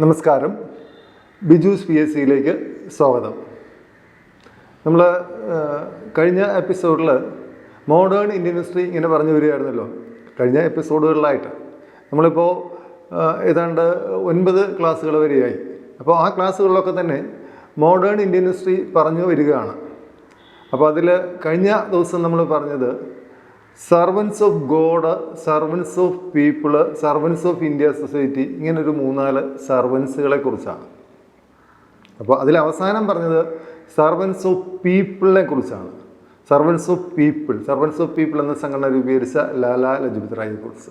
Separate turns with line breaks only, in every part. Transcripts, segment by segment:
നമസ്കാരം. Byju's P S സിയിലേക്ക് സ്വാഗതം. നമ്മൾ കഴിഞ്ഞ എപ്പിസോഡിൽ മോഡേൺ ഇന്ത്യൻ ഹിസ്റ്ററി ഇങ്ങനെ പറഞ്ഞു വരികയായിരുന്നല്ലോ. കഴിഞ്ഞ എപ്പിസോഡുകളിലായിട്ട്. നമ്മളിപ്പോൾ ഏതാണ്ട് ഒൻപത് ക്ലാസ്സുകൾ വരെയായി. അപ്പോൾ ആ ക്ലാസ്സുകളിലൊക്കെ തന്നെ മോഡേൺ ഇന്ത്യൻ ഹിസ്റ്ററി പറഞ്ഞു വരികയാണ്. അപ്പോൾ അതിൽ കഴിഞ്ഞ ദിവസം നമ്മൾ പറഞ്ഞത് servants of god servants of people servants of India society ഇങ്ങനെ ഒരു മൂന്നാൽ സർവൻസുകളെ കുറിച്ചാണ്. അപ്പോൾ അതിൽ അവസാനം പറഞ്ഞത് സർവൻസ് ഓഫ് പീപ്പിളിനെ കുറിച്ചാണ്. Servants of people servants of people എന്ന സംഘടന രൂപീകരിച്ച ലാലാ ലജ്പത് റായിയെ കുറിച്ച്.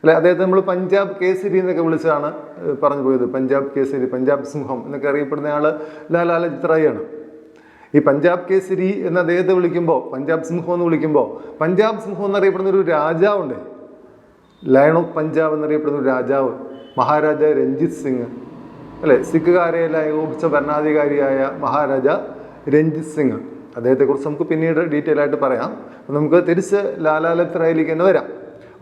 അല്ലെ അദ്ദേഹത്തെ നമ്മൾ പഞ്ചാബ് കേസരി എന്നൊക്കെ വിളിച്ചാണ് പറഞ്ഞു പോയത്. പഞ്ചാബ് കേസരി പഞ്ചാബ് സിംഹം എന്നൊക്കെ അറിയപ്പെടുന്ന ആൾ ലാലാ ലജ്പത് റായിയാണ്. ഈ പഞ്ചാബ് കേസരി എന്ന അദ്ദേഹത്തെ വിളിക്കുമ്പോൾ പഞ്ചാബ് സിംഹം എന്ന് വിളിക്കുമ്പോൾ പഞ്ചാബ് സിംഹം എന്നറിയപ്പെടുന്ന ഒരു രാജാവുണ്ട്? ലയൺ ഓഫ് പഞ്ചാബ് എന്നറിയപ്പെടുന്ന ഒരു രാജാവ് മഹാരാജ രഞ്ജിത് സിംഗ്. അല്ലേ? സിഖുകാരെ ഏകോപിച്ച ഭരണാധികാരിയായ മഹാരാജ രഞ്ജിത് സിംഗ്. അദ്ദേഹത്തെക്കുറിച്ച് നമുക്ക് പിന്നീട് ഡീറ്റെയിൽ ആയിട്ട് പറയാം. നമുക്ക് തിരിച്ച് ലാലാലത്ത് റായിലേക്ക് തന്നെ വരാം.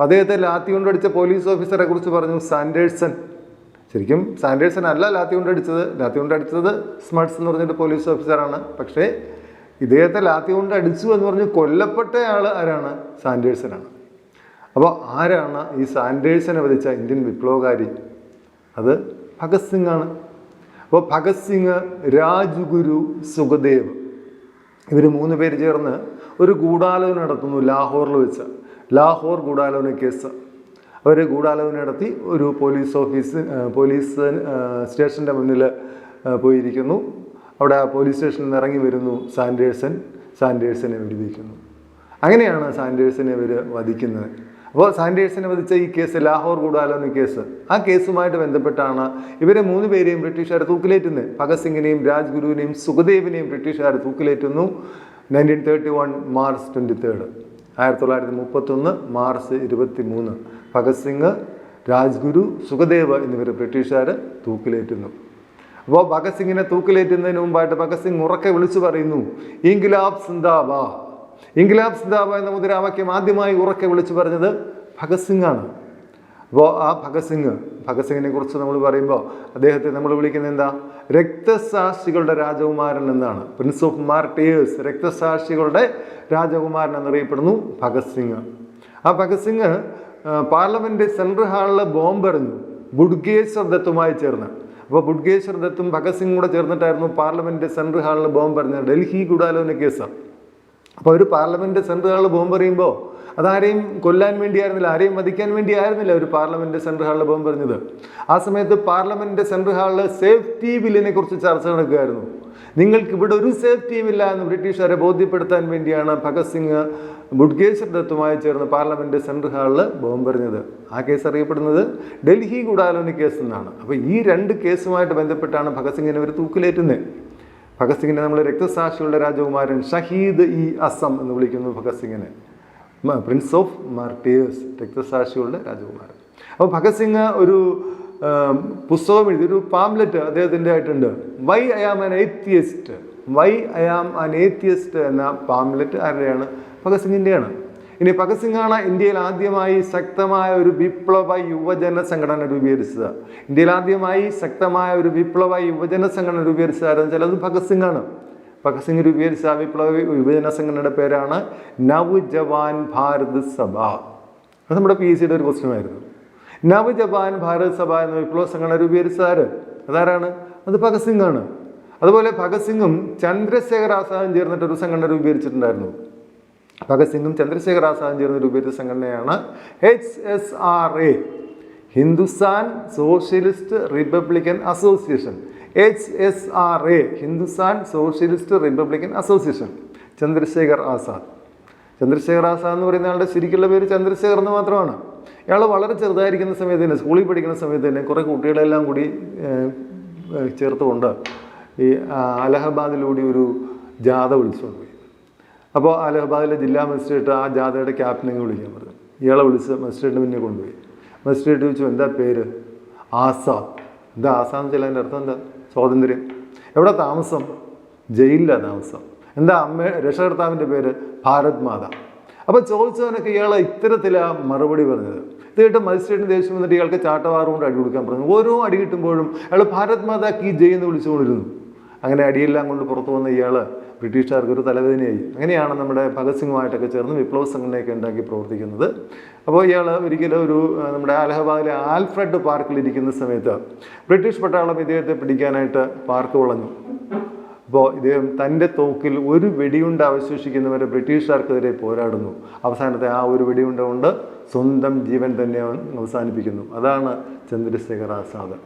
അദ്ദേഹത്തെ ലാത്തി കൊണ്ടടിച്ച പോലീസ് ഓഫീസറെ കുറിച്ച് പറഞ്ഞു സാൻഡേഴ്സൺ. ശരിക്കും സാൻഡേഴ്സൺ അല്ല ലാത്തി കൊണ്ടടിച്ചത് ലാത്തി കൊണ്ട് അടിച്ചത് സ്മർട്സ് എന്ന് പറഞ്ഞിട്ട് പോലീസ് ഓഫീസറാണ്. പക്ഷേ ഇദ്ദേഹത്തെ ലാത്തി കൊണ്ട് അടിച്ചു എന്ന് പറഞ്ഞ് കൊല്ലപ്പെട്ടയാൾ ആരാണ്? സാൻഡേഴ്സനാണ് അപ്പോൾ ആരാണ് ഈ സാൻഡേഴ്സനെ വധിച്ച ഇന്ത്യൻ വിപ്ലവകാരി? അത് ഭഗത് സിംഗ് ആണ്. അപ്പോൾ ഭഗത് സിംഗ് രാജ്ഗുരു സുഖദേവ് ഇവർ മൂന്ന് പേര് ചേർന്ന് ഒരു ഗൂഢാലോചന നടത്തുന്നു ലാഹോറിൽ വെച്ച്. ലാഹോർ ഗൂഢാലോചന കേസ്. അവർ ഗൂഢാലോചന നടത്തി ഒരു പോലീസ് ഓഫീസ് പോലീസ് സ്റ്റേഷന്റെ മുന്നിൽ പോയിരിക്കുന്നു. അവിടെ ആ പോലീസ് സ്റ്റേഷനിൽ നിന്ന് ഇറങ്ങി വരുന്നു സാൻഡേഴ്സൺ. സാൻഡേഴ്സനെ വെടിവെക്കുന്നു. അങ്ങനെയാണ് സാൻഡേഴ്സനെ ഇവർ വധിക്കുന്നത്. അപ്പോൾ സാൻഡേഴ്സനെ വധിച്ച ഈ കേസ് ലാഹോർ ഗൂഢാലോചന കേസ് ആ കേസുമായിട്ട് ബന്ധപ്പെട്ടാണ് ഇവരെ മൂന്ന് പേരെയും ബ്രിട്ടീഷുകാർ തൂക്കിലേറ്റുന്നത്. ഭഗത് സിംഗിനെയും രാജ്ഗുരുവിനെയും സുഖദേവിനെയും ബ്രിട്ടീഷുകാർ തൂക്കിലേറ്റുന്നു. Nineteen thirty one March twenty third ആയിരത്തി തൊള്ളായിരത്തി മുപ്പത്തൊന്ന് മാർച്ച് ഇരുപത്തി മൂന്ന് ഭഗത് സിംഗ് രാജ്ഗുരു സുഖദേവ് എന്നിവർ ബ്രിട്ടീഷുകാർ തൂക്കിലേറ്റുന്നു. അപ്പോൾ ഭഗത് സിംഗിനെ തൂക്കിലേറ്റുന്നതിന് മുമ്പായിട്ട് ഭഗത് സിംഗ് ഉറക്കെ വിളിച്ചു പറയുന്നു ഇൻഗിലാബ് സിന്ദാബാ. ഇൻഗിലാബ് സിന്ദാബ എന്ന മുദ്രാവാക്യം ആദ്യമായി ഉറക്കെ വിളിച്ചു പറഞ്ഞത് ഭഗത് സിംഗ് ആണ് അപ്പോൾ ആ ഭഗത് സിംഗ് ഭഗത് സിംഗിനെ കുറിച്ച് നമ്മൾ പറയുമ്പോൾ അദ്ദേഹത്തെ നമ്മൾ വിളിക്കുന്നത് എന്താ? രക്തസാക്ഷികളുടെ രാജകുമാരൻ എന്നാണ്. പ്രിൻസ് ഓഫ് മാർട്ടിയേഴ്സ് രക്തസാക്ഷികളുടെ രാജകുമാരൻ എന്നറിയപ്പെടുന്നു ഭഗത് സിംഗ് ആ ഭഗത് സിംഗ് പാർലമെന്റ് സെൻട്രൽ ഹാളിൽ ബോംബെറിഞ്ഞു. ബുഡ്ഗേശ്വർ ദത്തുമായി ചേർന്ന്. അപ്പോൾ ബുഡ്ഗേശ്വർ ദത്തും ഭഗത് സിംഗും കൂടെ ചേർന്നിട്ടായിരുന്നു പാർലമെന്റ് സെൻട്രൽ ഹാളിൽ ബോംബെറിഞ്ഞത്. ഡൽഹി ഗുഡാലോന കേസ്. അപ്പോൾ ഒരു പാർലമെന്റ് സെൻട്രൽ ഹാളിൽ ബോംബ് എറിയുമ്പോൾ അതാരെയും കൊല്ലാൻ വേണ്ടിയായിരുന്നില്ല ആരെയും വധിക്കാൻ വേണ്ടിയായിരുന്നില്ല ഒരു പാർലമെന്റ് സെൻട്രൽ ഹാളിൽ ബോംബ് പറഞ്ഞത് ആ സമയത്ത് പാർലമെന്റ് സെൻട്രൽ ഹാളിൽ സേഫ്റ്റി ബില്ലിനെ കുറിച്ച് ചർച്ച നടക്കുകയായിരുന്നു. നിങ്ങൾക്ക് ഇവിടെ ഒരു സേഫ്റ്റിയും ഇല്ല എന്ന് ബ്രിട്ടീഷുകാരെ ബോധ്യപ്പെടുത്താൻ വേണ്ടിയാണ് ഭഗത് സിംഗ് ബുഡ്ഗേശ്വർ ദത്തുമായി ചേർന്ന് പാർലമെന്റ് സെൻട്രൽ ഹാളിൽ ബോംബെറിഞ്ഞത് ആ കേസ് അറിയപ്പെടുന്നത് ഡൽഹി ഗൂഢാലോചന കേസ് എന്നാണ്. അപ്പോൾ ഈ രണ്ട് കേസുമായിട്ട് ബന്ധപ്പെട്ടാണ് ഭഗത് സിംഗിനെ അവർ തൂക്കിലേറ്റുന്നത്. ഭഗത് സിംഗിനെ നമ്മൾ രക്തസാക്ഷിയുള്ള രാജകുമാരൻ ഷഹീദ് ഇ അസം എന്ന് വിളിക്കുന്നു ഭഗത് സിംഗിനെ. പ്രിൻസ് ഓഫ് മാർട്ടിയേഴ്സ് രക്തസാക്ഷികളുടെ രാജകുമാരൻ. അപ്പോൾ ഭഗത് സിംഗ് ഒരു പുസ്തകം എഴുതി ഒരു പാംലെറ്റ് അദ്ദേഹത്തിന്റെ ആയിട്ടുണ്ട്. Why I am an atheist why I am an atheist എന്ന പാംലെറ്റ് ആരുടെയാണ്? ഭഗത് സിംഗിന്റെയാണ്. ഇനി ഭഗത് സിംഗാണ് ഇന്ത്യയിൽ ആദ്യമായി ശക്തമായ ഒരു വിപ്ലവ യുവജന സംഘടന രൂപീകരിച്ചത്. ഇന്ത്യയിൽ ആദ്യമായി ശക്തമായ ഒരു വിപ്ലവ യുവജന സംഘടന രൂപീകരിച്ചത് ആരെന്ന് വെച്ചാൽ അത് ഭഗത് സിംഗാണ്. ഭഗത് സിംഗ് രൂപീകരിച്ച വിപ്ലവ വിഭജന സംഘടനയുടെ പേരാണ് നവജവാൻ ഭാരത് സഭ. അത് നമ്മുടെ പി സിയുടെ ഒരു ക്വസ്റ്റ്യൻ ആയിരുന്നു. നവജവാൻ ഭാരത് സഭ എന്ന വിപ്ലവ സംഘടന രൂപീകരിച്ചത് ആര്? അതാരാണ്? അത് ഭഗത് സിംഗ് ആണ് അതുപോലെ ഭഗത് സിംഗും ചന്ദ്രശേഖർ ആസാദും ചേർന്നിട്ട് ഒരു സംഘടന രൂപീകരിച്ചിട്ടുണ്ടായിരുന്നു. ഭഗത് സിംഗും ചന്ദ്രശേഖർ ആസാദും ചേർന്ന് രൂപീകരിച്ച സംഘടനയാണ് H S R A Hindustan socialist republican association. H S R A Hindustan socialist republican association Chandrashekhar Azad. Chandrashekhar Azad എന്ന് പറയുന്ന ആളുടെ ശരിക്കുള്ള പേര് ചന്ദ്രശേഖർ എന്ന് മാത്രമാണ്. ഇയാൾ വളരെ ചെറുതായിരിക്കുന്ന സമയത്ത് തന്നെ സ്കൂളിൽ പഠിക്കുന്ന സമയത്ത് തന്നെ കുറേ കുട്ടികളെല്ലാം കൂടി ചേർത്തുകൊണ്ട് ഈ അലഹബാദിലൂടെ ഒരു ജാഥ വിളിച്ചുകൊണ്ട് പോയി. അപ്പോൾ അലഹബാദിലെ ജില്ലാ മജിസ്ട്രേറ്റ് ആ ജാഥയുടെ ക്യാപ്റ്റനെ വിളിക്കാൻ പറഞ്ഞു. ഇയാളെ വിളിച്ച് മജിസ്ട്രേറ്റിന് മുന്നേ കൊണ്ടുപോയി. മജിസ്ട്രേറ്റ് ചോദിച്ചു എന്താ പേര്? ആസാദ്. എന്താ ആസാദ് വെച്ചാൽ അതിന്റെ അർത്ഥം എന്താ? സ്വാതന്ത്ര്യം എവിടെ താമസം? ജയിലിലാണ് താമസം. എന്താ അമ്മ രക്ഷകർത്താവിന്റെ പേര്? ഭാരത് മാത. അപ്പോൾ ചോദിച്ചവനൊക്കെ ഇയാൾ ഇത്തരത്തിലാണ് മറുപടി പറഞ്ഞത്. ഇത് കേട്ട് മജിസ്ട്രേറ്റിന് ദേഷ്യം വന്നിട്ട് ഇയാൾക്ക് ചാട്ടവാറും കൊണ്ട് അടി കൊടുക്കാൻ പറഞ്ഞു. ഓരോ അടി കിട്ടുമ്പോഴും അയാൾ ഭാരത് മാതാ കി ജയ് എന്ന് വിളിച്ചുകൊണ്ടിരുന്നു. അങ്ങനെ അടിയെല്ലാം കൊണ്ട് പുറത്തു വന്ന ഇയാൾ ബ്രിട്ടീഷുകാർക്ക് ഒരു തലവേദനയായി. അങ്ങനെയാണ് നമ്മുടെ ഭഗത് സിംഗുമായിട്ടൊക്കെ ചേർന്ന് വിപ്ലവ സംഘടനയൊക്കെ ഉണ്ടാക്കി പ്രവർത്തിക്കുന്നത്. അപ്പോൾ ഇയാൾ ഒരിക്കലും ഒരു നമ്മുടെ അലഹബാദിലെ ആൽഫ്രഡ് പാർക്കിൽ ഇരിക്കുന്ന സമയത്ത് ബ്രിട്ടീഷ് പട്ടാളം ഇദ്ദേഹത്തെ പിടിക്കാനായിട്ട് പാർക്ക് വളഞ്ഞു. അപ്പോൾ ഇദ്ദേഹം തന്റെ തോക്കിൽ ഒരു വെടിയുണ്ട അവശേഷിക്കുന്നവരെ ബ്രിട്ടീഷുകാർക്കെതിരെ പോരാടുന്നു. അവസാനത്തെ ആ ഒരു വെടിയുണ്ട കൊണ്ട് സ്വന്തം ജീവൻ തന്നെ അവൻ അവസാനിപ്പിക്കുന്നു. അതാണ് ചന്ദ്രശേഖർ ആസാദ്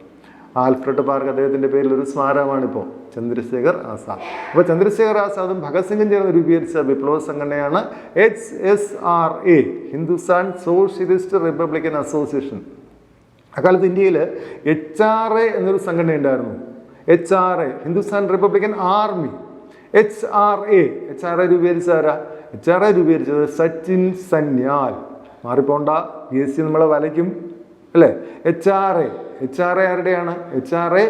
ആൽഫ്രഡ് പാർക്ക് അദ്ദേഹത്തിന്റെ പേരിൽ ഒരു സ്മാരകമാണിപ്പോൾ ചന്ദ്രശേഖർ ആസാദ്. അപ്പോൾ ചന്ദ്രശേഖർ ആസാദും ഭഗത് സിംഗും ചേർന്ന് രൂപീകരിച്ച വിപ്ലവ സംഘടനയാണ് H S R A Hindustan socialist republican association. അക്കാലത്ത് ഇന്ത്യയിൽ എച്ച് ആർ എ എന്നൊരു സംഘടന ഉണ്ടായിരുന്നു. H R A Hindustan republican army. H R A H R A രൂപീകരിച്ച ആരാ? എച്ച് ആർ എ രൂപീകരിച്ചത് സച്ചിൻ സന്യാൽ. മാറിപ്പോണ്ട പി എസ് സി നമ്മളെ വലയ്ക്കും. അല്ലേ? H R A H R A ആരുടെയാണ്? H R A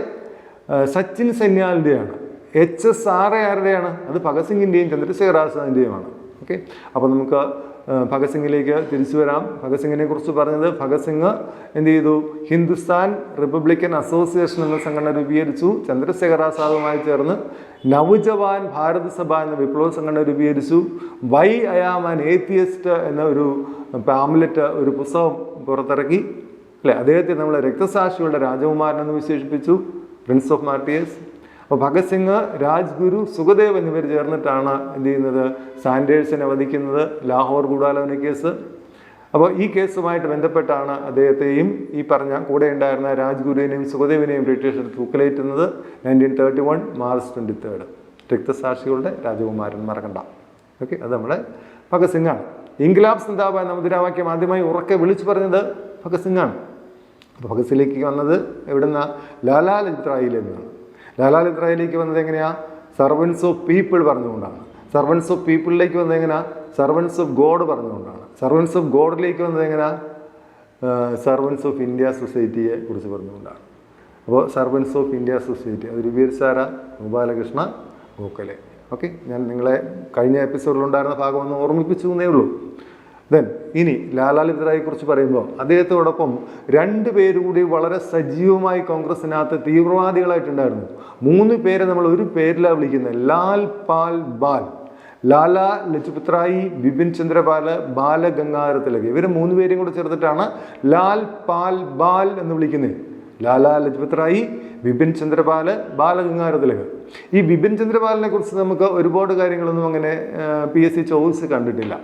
Sachin സെന്യാലിന്റെയാണ്. എച്ച് എസ് ആർ എ ആരുടെയാണ്? അത് ഭഗത് സിംഗിന്റെയും ചന്ദ്രശേഖർ ആസാദിന്റെയുമാണ് ഓക്കെ? അപ്പോൾ നമുക്ക് ഭഗത് സിംഗിലേക്ക് തിരിച്ചു വരാം. ഭഗത് സിംഗിനെ കുറിച്ച് പറഞ്ഞത് ഭഗത് സിംഗ് എന്ത് ചെയ്തു? ഹിന്ദുസ്ഥാൻ റിപ്പബ്ലിക്കൻ അസോസിയേഷൻ എന്ന സംഘടന രൂപീകരിച്ചു. ചന്ദ്രശേഖർ ആസാദുമായി ചേർന്ന് നവജവാൻ ഭാരത് സഭ എന്ന വിപ്ലവ സംഘടന രൂപീകരിച്ചു. വൈ അയാം ആൻ ഏത്തിയസ്റ്റ് എന്ന ഒരു പാംലെറ്റ് ഒരു പുസ്തകം പുറത്തിറക്കി. അല്ലേ? അദ്ദേഹത്തെ നമ്മൾ രക്തസാക്ഷികളുടെ രാജകുമാരൻ എന്ന് വിശേഷിപ്പിച്ചു പ്രിൻസ് ഓഫ് മാർട്ടിയേഴ്സ് അപ്പോൾ ഭഗത് സിംഗ് രാജ്ഗുരു സുഖദേവ് എന്നിവർ ചേർന്നിട്ടാണ് എന്ത് ചെയ്യുന്നത്? സാൻഡേഴ്സിനെ വധിക്കുന്നത് ലാഹോർ ഗൂഢാലോചന കേസ്. അപ്പോൾ ഈ കേസുമായിട്ട് ബന്ധപ്പെട്ടാണ് അദ്ദേഹത്തെയും ഈ പറഞ്ഞ കൂടെ ഉണ്ടായിരുന്ന രാജ്ഗുരുവിനെയും സുഖദേവിനെയും ബ്രിട്ടീഷർ തൂക്കലേറ്റുന്നത് nineteen thirty one March twenty third രക്തസാക്ഷികളുടെ രാജകുമാരൻ മറക്കണ്ട. ഓക്കെ അത് നമ്മുടെ ഭഗത് സിംഗാണ് ഇൻഗ്ലാബ് സിന്താബ് എന്ന മുദ്രാവാക്യം ആദ്യമായി ഉറക്കെ വിളിച്ചു പറഞ്ഞത് ഭഗത് സിംഗാണ് അപ്പോൾ ഭഗത് സിംഗിലേക്ക് വന്നത് എവിടുന്ന? ലാലാ ലിത്രായിൽ നിന്നാണ് ലാലാ ലിത്രായിലേക്ക് വന്നത് എങ്ങനെയാണ് സർവൻസ് ഓഫ് പീപ്പിൾ പറഞ്ഞുകൊണ്ടാണ്. സർവൻസ് ഓഫ് പീപ്പിളിലേക്ക് വന്നത് എങ്ങനെയാ? സർവൻസ് ഓഫ് ഗോഡ് പറഞ്ഞുകൊണ്ടാണ്. സർവൻസ് ഓഫ് ഗോഡിലേക്ക് വന്നത് എങ്ങനെയാ? സർവൻസ് ഓഫ് ഇന്ത്യ സൊസൈറ്റിയെ കുറിച്ച് പറഞ്ഞുകൊണ്ടാണ്. അപ്പോൾ സർവൻസ് ഓഫ് ഇന്ത്യ സൊസൈറ്റി അത് രൂപീകരിച്ചാര ഗോപാലകൃഷ്ണ ഗോഖലെ. ഓക്കെ ഞാൻ നിങ്ങളെ കഴിഞ്ഞ എപ്പിസോഡിലുണ്ടായിരുന്ന ഭാഗം ഒന്ന് ഓർമ്മിപ്പിച്ചു എന്നേ ഉള്ളൂ. ദെൻ ഇനി ലാലാലിതറായെ കുറിച്ച് പറയുമ്പോൾ അദ്ദേഹത്തോടൊപ്പം രണ്ട് പേര് കൂടി വളരെ സജീവമായി കോൺഗ്രസിനകത്ത് തീവ്രവാദികളായിട്ടുണ്ടായിരുന്നു. മൂന്ന് പേരെ നമ്മൾ ഒരു പേരിലാണ് വിളിക്കുന്നത്. ലാൽ പാൽ ബാൽ. ലാല ലജ്പത് റായി ബിപിൻ ചന്ദ്രപാൽ ബാലഗംഗാധര തിലക് ഇവർ മൂന്ന് പേരും കൂടെ ചേർത്തിട്ടാണ് ലാൽ പാൽ ബാൽ എന്ന് വിളിക്കുന്നത്. ലാല ലജ്പത് റായി ബിപിൻ ചന്ദ്രപാൽ ബാലഗംഗാധര തിലക് ഈ ബിപിൻ ചന്ദ്രപാലിനെ കുറിച്ച് നമുക്ക് ഒരുപാട് കാര്യങ്ങളൊന്നും അങ്ങനെ പി എസ് സി ചോദിച്ച് കണ്ടിട്ടില്ല.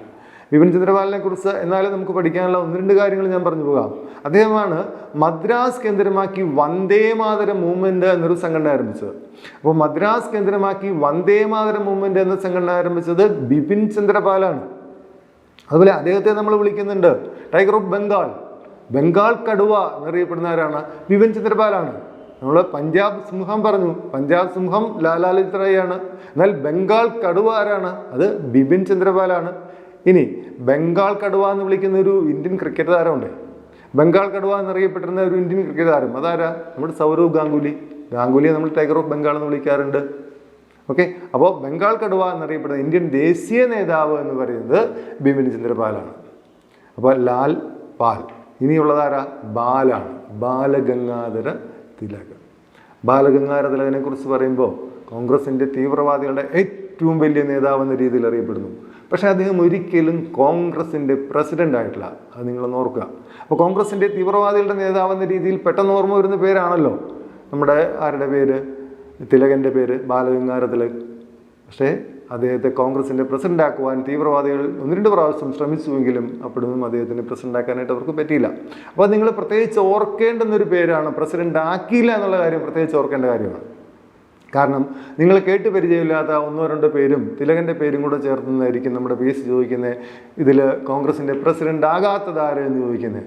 ബിപിൻ ചന്ദ്രപാലിനെ കുറിച്ച് എന്നാലും നമുക്ക് പഠിക്കാനുള്ള ഒന്ന് രണ്ട് കാര്യങ്ങൾ ഞാൻ പറഞ്ഞു പോകാം. അദ്ദേഹമാണ് മദ്രാസ് കേന്ദ്രമാക്കി വന്ദേ മാതരം മൂവ്മെന്റ് എന്നൊരു സംഘടന ആരംഭിച്ചത്. അപ്പോൾ മദ്രാസ് കേന്ദ്രമാക്കി വന്ദേ മാതരം മൂവ്മെന്റ് എന്ന സംഘടന ആരംഭിച്ചത് ബിപിൻ ചന്ദ്രപാലാണ്. അതുപോലെ അദ്ദേഹത്തെ നമ്മൾ വിളിക്കുന്നുണ്ട്. ടൈഗർ ഓഫ് ബംഗാൾ ബംഗാൾ കടുവ എന്നറിയപ്പെടുന്ന ആരാണ് ബിപിൻ ചന്ദ്രപാലാണ്. നമ്മൾ പഞ്ചാബ് സിംഹം പറഞ്ഞു. പഞ്ചാബ് സിംഹം ലാലാ ലജിത് എന്നാൽ ബംഗാൾ കടുവ ആരാണ്? അത് ബിപിൻ ചന്ദ്രപാലാണ്. ഇനി ബംഗാൾ കടുവ എന്ന് വിളിക്കുന്ന ഒരു ഇന്ത്യൻ ക്രിക്കറ്റ് താരമുണ്ട്. ബംഗാൾ കടുവ എന്നറിയപ്പെട്ടിരുന്ന ഒരു ഇന്ത്യൻ ക്രിക്കറ്റ് താരം. അതാരാ? നമ്മുടെ സൗരവ് ഗാംഗുലി. ഗാംഗുലിയെ നമ്മൾ ടൈഗർ ഓഫ് ബംഗാൾ എന്ന് വിളിക്കാറുണ്ട്. ഓക്കെ? അപ്പോൾ ബംഗാൾ കടുവ എന്നറിയപ്പെടുന്ന ഇന്ത്യൻ ദേശീയ നേതാവ് എന്ന് പറയുന്നത് ബിപിൻ ചന്ദ്രപാലാണ്. അപ്പോൾ ലാൽ പാൽ. ഇനിയുള്ളതാരാ ബാലാണ്. ബാലഗംഗാധര തിലക് ബാലഗംഗാധര തിലകനെ കുറിച്ച് പറയുമ്പോൾ കോൺഗ്രസിന്റെ തീവ്രവാദികളുടെ ഏറ്റവും വലിയ നേതാവ് എന്ന രീതിയിൽ അറിയപ്പെടുന്നു. പക്ഷേ അദ്ദേഹം ഒരിക്കലും കോൺഗ്രസിന്റെ പ്രസിഡന്റ് ആയിട്ടില്ല. അത് നിങ്ങളൊന്ന് ഓർക്കുക. അപ്പോൾ കോൺഗ്രസിന്റെ തീവ്രവാദികളുടെ നേതാവെന്ന രീതിയിൽ പെട്ടെന്ന് ഓർമ്മ വരുന്ന പേരാണല്ലോ. നമ്മുടെ ആരുടെ പേര്? തിലകന്റെ പേര് ബാലഗംഗാര തിലക് പക്ഷേ അദ്ദേഹത്തെ കോൺഗ്രസിന്റെ പ്രസിഡന്റാക്കുവാൻ തീവ്രവാദികൾ ഒന്ന് രണ്ട് പ്രാവശ്യം ശ്രമിച്ചുവെങ്കിലും അപ്പോഴൊന്നും അദ്ദേഹത്തിന് പ്രസിഡന്റ് ആക്കാനായിട്ട് അവർക്ക് പറ്റിയില്ല. അപ്പോൾ നിങ്ങൾ പ്രത്യേകിച്ച് ഓർക്കേണ്ടുന്നൊരു പേരാണ്. പ്രസിഡന്റ് ആക്കിയില്ല എന്നുള്ള കാര്യം പ്രത്യേകിച്ച് ഓർക്കേണ്ട കാര്യമാണ്. കാരണം നിങ്ങൾ കേട്ട് പരിചയമില്ലാത്ത ഒന്നോ രണ്ടോ പേരും തിലകന്റെ പേരും കൂടെ ചേർത്തുന്നതായിരിക്കും നമ്മുടെ പി എസ് ചോദിക്കുന്നത് ഇതിൽ കോൺഗ്രസിന്റെ പ്രസിഡന്റ് ആകാത്തത് എന്ന് ചോദിക്കുന്നത്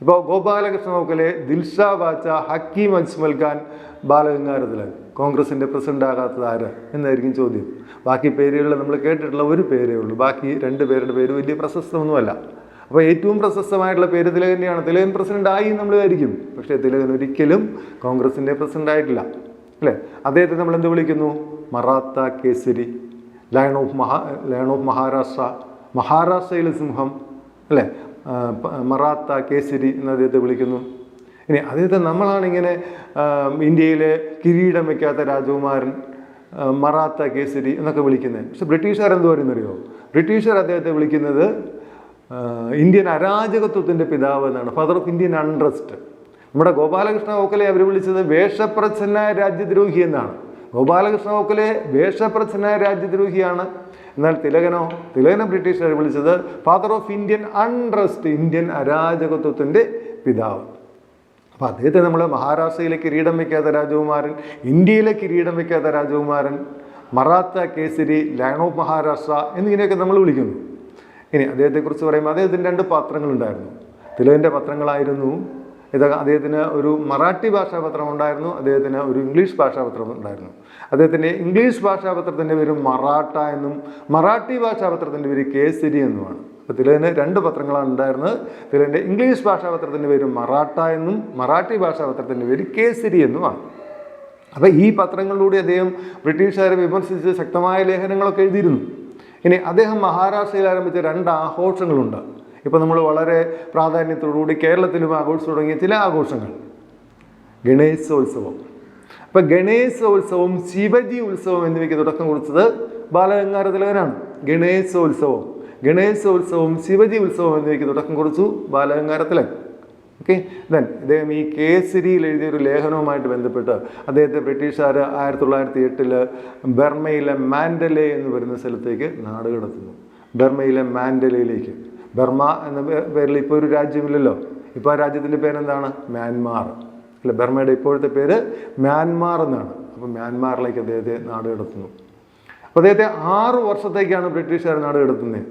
ഇപ്പോൾ ഗോപാലകൃഷ്ണ നോക്കലെ ദിൽഷാ വാച്ച ഹക്കീം അജ്മൽ ഖാൻ ബാലഗംഗാധര കോൺഗ്രസിന്റെ പ്രസിഡന്റ് ആകാത്തത് ആര് എന്നായിരിക്കും ചോദ്യം. ബാക്കി പേരുകളിൽ നമ്മൾ കേട്ടിട്ടുള്ള ഒരു പേരേ ഉള്ളൂ. ബാക്കി രണ്ട് പേരുടെ പേര് വലിയ പ്രശസ്തമൊന്നുമല്ല. അപ്പോൾ ഏറ്റവും പ്രശസ്തമായിട്ടുള്ള പേര് തിലകൻ തിലകൻ പ്രസിഡന്റ് ആയി നമ്മൾ വിചാരിക്കും. പക്ഷേ തിലകൻ ഒരിക്കലും കോൺഗ്രസിന്റെ പ്രസിഡന്റ് ആയിട്ടില്ല. അല്ലേ? അദ്ദേഹത്തെ നമ്മൾ എന്ത് വിളിക്കുന്നു? Maratha Kesari. Lion of Maha lion of Maharashtra. മഹാരാഷ്ട്രയിലെ സിംഹം അല്ലേ? മറാത്ത കേസരി എന്ന് അദ്ദേഹത്തെ വിളിക്കുന്നു. ഇനി അദ്ദേഹത്തെ നമ്മളാണിങ്ങനെ ഇന്ത്യയിലെ കിരീടം വയ്ക്കാത്ത രാജകുമാരൻ മറാത്ത കേസരി എന്നൊക്കെ വിളിക്കുന്നത് പക്ഷെ ബ്രിട്ടീഷുകാർ എന്ത് പറയുന്നറിയോ ബ്രിട്ടീഷുകാർ അദ്ദേഹത്തെ വിളിക്കുന്നത് ഇന്ത്യൻ അരാജകത്വത്തിന്റെ പിതാവ് എന്നാണ്. ഫാദർ ഓഫ് ഇന്ത്യൻ അൺട്രസ്റ്റ് നമ്മുടെ ഗോപാലകൃഷ്ണ ഗോഖലെ അവർ വിളിച്ചത് വേഷപ്രച്ഛന്ന രാജ്യദ്രോഹി എന്നാണ്. ഗോപാലകൃഷ്ണ ഗോഖലെ വേഷപ്രച്ഛന്ന രാജ്യദ്രോഹിയാണ്. എന്നാൽ തിലകനോ തിലകന ബ്രിട്ടീഷുകാർ വിളിച്ചത് father of Indian unrest Indian അരാജകത്വത്തിന്റെ പിതാവ്. അപ്പോൾ അദ്ദേഹത്തെ നമ്മൾ മഹാരാഷ്ട്രയിലെ കിരീടം വയ്ക്കാത്ത രാജകുമാരൻ ഇന്ത്യയിലെ കിരീടം വയ്ക്കാത്ത രാജകുമാരൻ മറാത്ത കേസരി ലയൺ ഓഫ് മഹാരാഷ്ട്ര എന്നിങ്ങനെയൊക്കെ നമ്മൾ വിളിക്കുന്നു. ഇനി അദ്ദേഹത്തെക്കുറിച്ച് പറയുമ്പോൾ അദ്ദേഹത്തിന് രണ്ട് പത്രങ്ങളുണ്ടായിരുന്നു. തിലകന്റെ പത്രങ്ങളായിരുന്നു ഇത് അദ്ദേഹത്തിന് ഒരു മറാഠി ഭാഷാപത്രം ഉണ്ടായിരുന്നു അദ്ദേഹത്തിന് ഒരു ഇംഗ്ലീഷ് ഭാഷാപത്രം ഉണ്ടായിരുന്നു. അദ്ദേഹത്തിന്റെ ഇംഗ്ലീഷ് ഭാഷാപത്രത്തിന്റെ പേര് മറാഠ എന്നും മറാഠി ഭാഷാപത്രത്തിന്റെ പേര് കേസരി എന്നുമാണ്. അപ്പോൾ തിലകന് രണ്ട് പത്രങ്ങളാണ് ഉണ്ടായിരുന്നത്. തിലകന്റെ ഇംഗ്ലീഷ് ഭാഷാപത്രത്തിന്റെ പേര് മറാഠ എന്നും മറാഠി ഭാഷാപത്രത്തിന്റെ പേര് കേസരി എന്നുമാണ്. അപ്പോൾ ഈ പത്രങ്ങളിലൂടെ അദ്ദേഹം ബ്രിട്ടീഷുകാരെ വിമർശിച്ച് ശക്തമായ ലേഖനങ്ങളൊക്കെ എഴുതിയിരുന്നു. ഇനി അദ്ദേഹം മഹാരാഷ്ട്രയിൽ ആരംഭിച്ച രണ്ട് ആഘോഷങ്ങളുണ്ട്. ഇപ്പോൾ നമ്മൾ വളരെ പ്രാധാന്യത്തോടുകൂടി കേരളത്തിലും ആഘോഷിച്ചു തുടങ്ങിയ ചില ആഘോഷങ്ങൾ. ഗണേശോത്സവം. അപ്പം ഗണേശോത്സവം ശിവജി ഉത്സവം എന്നിവയ്ക്ക് തുടക്കം കുറിച്ചത് ബാലഗംഗാധര തിലകനാണ്. ഗണേശോത്സവം. ഗണേശോത്സവം ശിവജി ഉത്സവം എന്നിവയ്ക്ക് തുടക്കം കുറിച്ചു ബാലഗംഗാധര തിലകൻ. ഓക്കെ ദെൻ ഇദ്ദേഹം ഈ കേസരിയിൽ എഴുതിയ ഒരു ലേഖനവുമായിട്ട് ബന്ധപ്പെട്ട് അദ്ദേഹത്തെ ബ്രിട്ടീഷുകാർ ആയിരത്തി തൊള്ളായിരത്തി എട്ടിൽ ബർമയിലെ മാൻഡലെ എന്ന് വരുന്ന സ്ഥലത്തേക്ക് നാട് കടത്തുന്നു ബർമയിലെ മാൻഡലയിലേക്ക്. ബർമ എന്ന പേരിൽ ഇപ്പോൾ ഒരു രാജ്യമില്ലല്ലോ. ഇപ്പോൾ ആ രാജ്യത്തിന്റെ പേരെന്താണ്? മ്യാൻമാർ. അല്ല? ബർമയുടെ ഇപ്പോഴത്തെ പേര് മ്യാൻമാർ എന്നാണ്. അപ്പോൾ മ്യാൻമാറിലേക്ക് അദ്ദേഹത്തെ നാട് കടത്തുന്നു അപ്പോൾ അദ്ദേഹത്തെ ആറു വർഷത്തേക്കാണ് ബ്രിട്ടീഷുകാർ നാട് കടത്തുന്നത്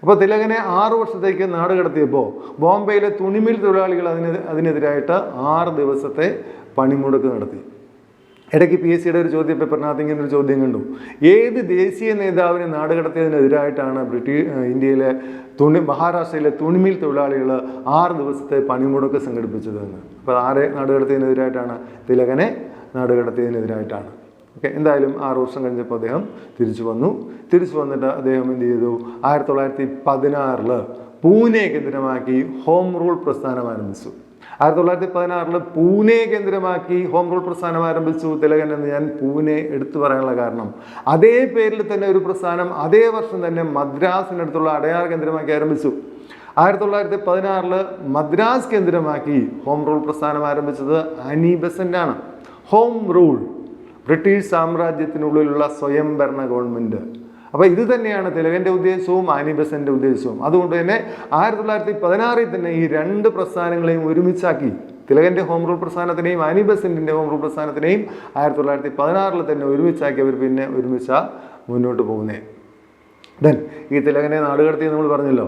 അപ്പോൾ തിലകനെ ആറു വർഷത്തേക്ക് നാട് കടത്തിയപ്പോൾ ബോംബെയിലെ തുണിമിൽ തൊഴിലാളികൾ അതിന് അതിനെതിരായിട്ട് ആറ് ദിവസത്തെ പണിമുടക്ക് നടത്തി. ഇടയ്ക്ക് പി എസ് സിയുടെ ഒരു ചോദ്യ പേപ്പറിനകത്ത് ഇങ്ങനെ ഒരു ചോദ്യം കണ്ടു. ഏത് ദേശീയ നേതാവിനെ നാട് കടത്തിയതിനെതിരായിട്ടാണ് ബ്രിട്ടീഷ് ഇന്ത്യയിലെ തുണി മഹാരാഷ്ട്രയിലെ തുണിമിൽ തൊഴിലാളികൾ ആറ് ദിവസത്തെ പണിമുടക്ക് സംഘടിപ്പിച്ചതെന്ന്. അപ്പോൾ ആരെ നാട് കടത്തിയതിനെതിരായിട്ടാണ് തിലകനെ നാട് കടത്തിയതിനെതിരായിട്ടാണ് ഓക്കെ എന്തായാലും ആറ് വർഷം കഴിഞ്ഞപ്പോൾ അദ്ദേഹം തിരിച്ചു വന്നു. തിരിച്ചു വന്നിട്ട് അദ്ദേഹം എന്ത് ചെയ്തു? ആയിരത്തി തൊള്ളായിരത്തി പതിനാറിൽ പൂനെ കേന്ദ്രമാക്കി ഹോം റൂൾ പ്രസ്ഥാനം ആരംഭിച്ചു. ആയിരത്തി തൊള്ളായിരത്തി പതിനാറിൽ പൂനെ കേന്ദ്രമാക്കി ഹോം റൂൾ പ്രസ്ഥാനം ആരംഭിച്ചു തിലകൻ എന്ന് ഞാൻ പൂനെ എടുത്തു പറയാനുള്ള കാരണം. അതേ പേരിൽ തന്നെ ഒരു പ്രസ്ഥാനം അതേ വർഷം തന്നെ മദ്രാസിനടുത്തുള്ള അടയാർ കേന്ദ്രമാക്കി ആരംഭിച്ചു. ആയിരത്തി തൊള്ളായിരത്തി പതിനാറിൽ മദ്രാസ് കേന്ദ്രമാക്കി ഹോം റൂൾ പ്രസ്ഥാനം ആരംഭിച്ചത് അനി ബെസന്റാണ് ഹോം റൂൾ ബ്രിട്ടീഷ് സാമ്രാജ്യത്തിനുള്ളിലുള്ള സ്വയംഭരണ ഗവൺമെന്റ് അപ്പോൾ ഇത് തന്നെയാണ് തിലകന്റെ ഉദ്ദേശവും ആനി ബെസന്റെ ഉദ്ദേശവും. അതുകൊണ്ട് തന്നെ ആയിരത്തി തൊള്ളായിരത്തി പതിനാറിൽ തന്നെ ഈ രണ്ട് പ്രസ്ഥാനങ്ങളെയും ഒരുമിച്ചാക്കി തിലകന്റെ ഹോം റൂൾ പ്രസ്ഥാനത്തിനെയും ആനി ബെസന്റിന്റെ ഹോം റൂൾ പ്രസ്ഥാനത്തിനെയും ആയിരത്തി തൊള്ളായിരത്തി പതിനാറിൽ തന്നെ ഒരുമിച്ചാക്കി അവർ പിന്നെ ഒരുമിച്ച മുന്നോട്ട് പോകുന്നേ. ദെൻ ഈ തിലകനെ നാടുകടത്തി നമ്മൾ പറഞ്ഞല്ലോ.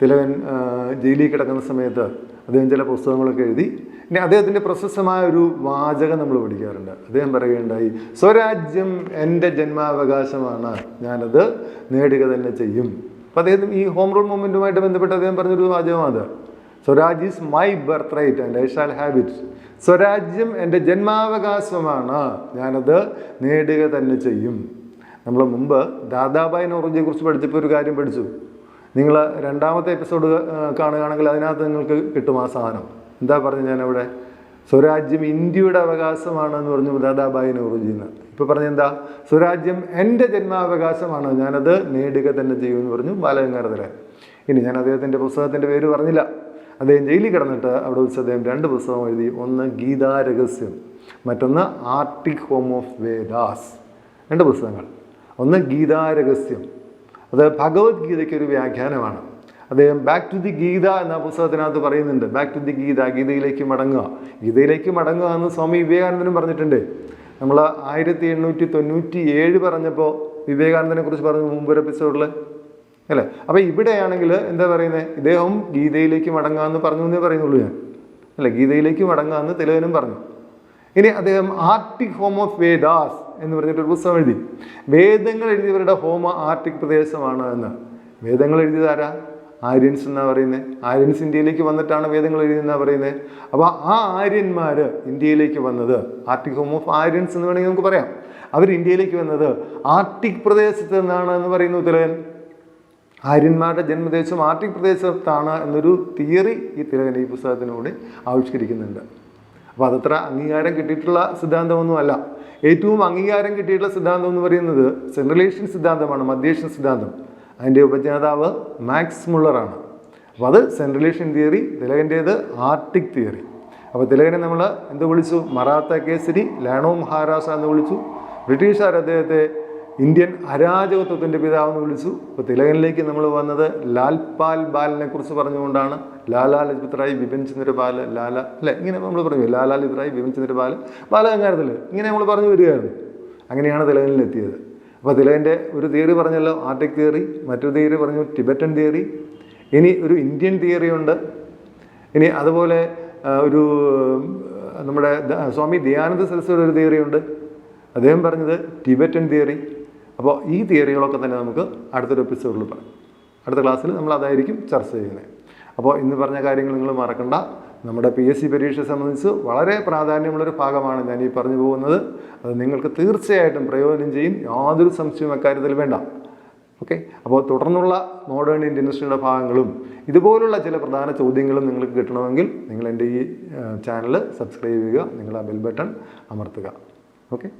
തിലകൻ ജയിലിൽ കിടക്കുന്ന സമയത്ത് അദ്ദേഹം ചില പുസ്തകങ്ങളൊക്കെ എഴുതി. ഇനി അദ്ദേഹത്തിന്റെ പ്രശസ്തമായ ഒരു വാചകം നമ്മൾ പഠിക്കാറുണ്ട്. അദ്ദേഹം പറയുകയുണ്ടായി സ്വരാജ്യം എന്റെ ജന്മാവകാശമാണ് ഞാനത് നേടുക തന്നെ ചെയ്യും. അപ്പം അദ്ദേഹം ഈ ഹോം റൂൾ മൂവ്മെന്റുമായിട്ട് ബന്ധപ്പെട്ട് അദ്ദേഹം പറഞ്ഞൊരു വാചകം അത്. Swaraj is my birth right and I shall have it. സ്വരാജ്യം എന്റെ ജന്മാവകാശമാണ് ഞാനത് നേടുക തന്നെ ചെയ്യും. നമ്മൾ മുമ്പ് ദാദാബായ് നോറോജിയെക്കുറിച്ച് പഠിച്ചപ്പോൾ ഒരു കാര്യം പഠിച്ചു. നിങ്ങൾ രണ്ടാമത്തെ എപ്പിസോഡ് കാണുകയാണെങ്കിൽ അതിനകത്ത് നിങ്ങൾക്ക് കിട്ടും ആ സാധനം. എന്താ പറഞ്ഞു ഞാനവിടെ? സ്വരാജ്യം ഇന്ത്യയുടെ അവകാശമാണെന്ന് പറഞ്ഞു ദാദാബായി നോറോജി എന്ന്. ഇപ്പോൾ പറഞ്ഞ എന്താ? സ്വരാജ്യം എന്റെ ജന്മാവകാശമാണ് ഞാനത് നേടുക തന്നെ ചെയ്യുമെന്ന് പറഞ്ഞു ബാലഗംഗാധരൻ. ഇനി ഞാൻ അദ്ദേഹത്തിന്റെ പുസ്തകത്തിന്റെ പേര് പറഞ്ഞില്ല. അദ്ദേഹം ജയിലിൽ കിടന്നിട്ട് അവിടെ വെച്ച് അദ്ദേഹം രണ്ട് പുസ്തകം എഴുതി. ഒന്ന് ഗീതാ രഹസ്യം മറ്റൊന്ന് ആർട്ടിക് ഹോം ഓഫ് വേദാസ് രണ്ട് പുസ്തകങ്ങൾ. ഒന്ന് ഗീതാ രഹസ്യം അത് ഭഗവത്ഗീതയ്ക്ക് ഒരു വ്യാഖ്യാനമാണ്. അദ്ദേഹം ബാക്ക് ടു ദി ഗീത എന്ന പുസ്തകത്തിനകത്ത് പറയുന്നുണ്ട്. ബാക്ക് ടു ദി ഗീത ഗീതയിലേക്ക് മടങ്ങുക. ഗീതയിലേക്ക് മടങ്ങുക എന്ന് സ്വാമി വിവേകാനന്ദനും പറഞ്ഞിട്ടുണ്ട്. നമ്മൾ ആയിരത്തി എണ്ണൂറ്റി തൊണ്ണൂറ്റി ഏഴ് പറഞ്ഞപ്പോൾ വിവേകാനന്ദനെ കുറിച്ച് പറഞ്ഞു മുമ്പൊരു എപ്പിസോഡിൽ അല്ലേ? അപ്പോൾ ഇവിടെയാണെങ്കിൽ എന്താ പറയുന്നത് ഇദ്ദേഹം ഗീതയിലേക്ക് മടങ്ങുക എന്ന് പറഞ്ഞു എന്നേ പറയുന്നുള്ളൂ ഞാൻ. അല്ലേ? ഗീതയിലേക്ക് മടങ്ങുക എന്ന് തിലകനും പറഞ്ഞു. ഇനി അദ്ദേഹം ആർട്ടിക് ഹോം ഓഫ് വേദാസ് എന്ന് പറഞ്ഞിട്ടൊരു പുസ്തകം എഴുതി. വേദങ്ങൾ എഴുതിയവരുടെ ഹോമ ആർട്ടിക് പ്രദേശമാണ് എന്ന്. വേദങ്ങൾ എഴുതിയതാരാ ആര്യൻസ് എന്നാണ് പറയുന്നത് ആര്യൻസ് ഇന്ത്യയിലേക്ക് വന്നിട്ടാണ് വേദങ്ങൾ എഴുതിയെന്നാ പറയുന്നത് അപ്പോൾ ആ ആര്യന്മാർ ഇന്ത്യയിലേക്ക് വന്നത് ആർട്ടിക് ഹോം ഓഫ് ആര്യൻസ് എന്ന് വേണമെങ്കിൽ നമുക്ക് പറയാം. അവർ ഇന്ത്യയിലേക്ക് വന്നത് ആർട്ടിക് പ്രദേശത്ത് നിന്നാണ് എന്ന് പറയുന്ന തിലകൻ. ആര്യന്മാരുടെ ജന്മദേശം ആർട്ടിക് പ്രദേശത്താണ് എന്നൊരു തിയറി ഈ തിലകൻ ഈ പുസ്തകത്തിനോട് ആവിഷ്കരിക്കുന്നുണ്ട്. അപ്പോൾ അതത്ര അംഗീകാരം കിട്ടിയിട്ടുള്ള സിദ്ധാന്തമൊന്നുമല്ല. ഏറ്റവും അംഗീകാരം കിട്ടിയിട്ടുള്ള സിദ്ധാന്തം എന്ന് പറയുന്നത് സെൻട്രലേഷൻ സിദ്ധാന്തമാണ് മധ്യേഷ്യൻ സിദ്ധാന്തം. അതിന്റെ ഉപജ്ഞാതാവ് മാക്സ് മുള്ളറാണ്. അപ്പോൾ അത് സെൻട്രലേഷൻ തിയറി തിലകന്റേത് ആർട്ടിക് തിയറി അപ്പോൾ തിലകനെ നമ്മൾ എന്ത് വിളിച്ചു? മറാത്ത കേസരി ലാണോ മഹാരാസ എന്ന് വിളിച്ചു. ബ്രിട്ടീഷുകാർ അദ്ദേഹത്തെ ഇന്ത്യൻ അരാജകത്വത്തിന്റെ പിതാവെന്ന് വിളിച്ചു. ഇപ്പോൾ തിലകനിലേക്ക് നമ്മൾ വന്നത് ലാൽ പാൽ ബാലിനെ കുറിച്ച് പറഞ്ഞുകൊണ്ടാണ്. ലാലാ ലജ്പത് റായ് ബിപിൻ ചന്ദ്ര ബാൽ ലാല അല്ലെ? ഇങ്ങനെ നമ്മൾ പറഞ്ഞു. ലാലാ ലജ്പത് റായ് ബിപിൻ ചന്ദ്ര ബാൽ ബാലഗംഗാരത്തിൽ ഇങ്ങനെ നമ്മൾ പറഞ്ഞു വരികയായിരുന്നു. അങ്ങനെയാണ് തിലകനിലെത്തിയത് അപ്പോൾ തിലകന്റെ ഒരു തിയറി പറഞ്ഞല്ലോ ആർട്ടിക് തിയറി മറ്റൊരു തിയറി പറഞ്ഞു ടിബറ്റൻ തിയറി ഇനി ഒരു ഇന്ത്യൻ തിയറി ഉണ്ട്. ഇനി അതുപോലെ ഒരു നമ്മുടെ സ്വാമി ദയാനന്ദ സരസ്വതി ഒരു തിയറി ഉണ്ട്. അദ്ദേഹം പറഞ്ഞത് ടിബറ്റൻ തിയറി അപ്പോൾ ഈ തിയറികളൊക്കെ തന്നെ നമുക്ക് അടുത്തൊരു എപ്പിസോഡിൽ പറയാം. അടുത്ത ക്ലാസ്സിൽ നമ്മൾ അതായിരിക്കും ചർച്ച ചെയ്യുന്നത് അപ്പോൾ ഇന്ന് പറഞ്ഞ കാര്യങ്ങൾ നിങ്ങൾ മറക്കണ്ട. നമ്മുടെ പി എസ് സി പരീക്ഷയെ സംബന്ധിച്ച് വളരെ പ്രാധാന്യമുള്ളൊരു ഭാഗമാണ് ഞാൻ ഈ പറഞ്ഞു പോകുന്നത്. അത് നിങ്ങൾക്ക് തീർച്ചയായിട്ടും പ്രയോജനം ചെയ്യും. യാതൊരു സംശയവും അക്കാര്യത്തിൽ വേണ്ട. ഓക്കെ അപ്പോൾ തുടർന്നുള്ള മോഡേൺ ഇന്ത്യൻ ഹിസ്റ്ററിയുടെ ഭാഗങ്ങളും ഇതുപോലുള്ള ചില പ്രധാന ചോദ്യങ്ങളും നിങ്ങൾക്ക് കിട്ടണമെങ്കിൽ നിങ്ങൾ എന്റെ ഈ ചാനൽ സബ്സ്ക്രൈബ് ചെയ്യുക. നിങ്ങൾ ആ ബെൽ ബട്ടൺ അമർത്തുക. ഓക്കെ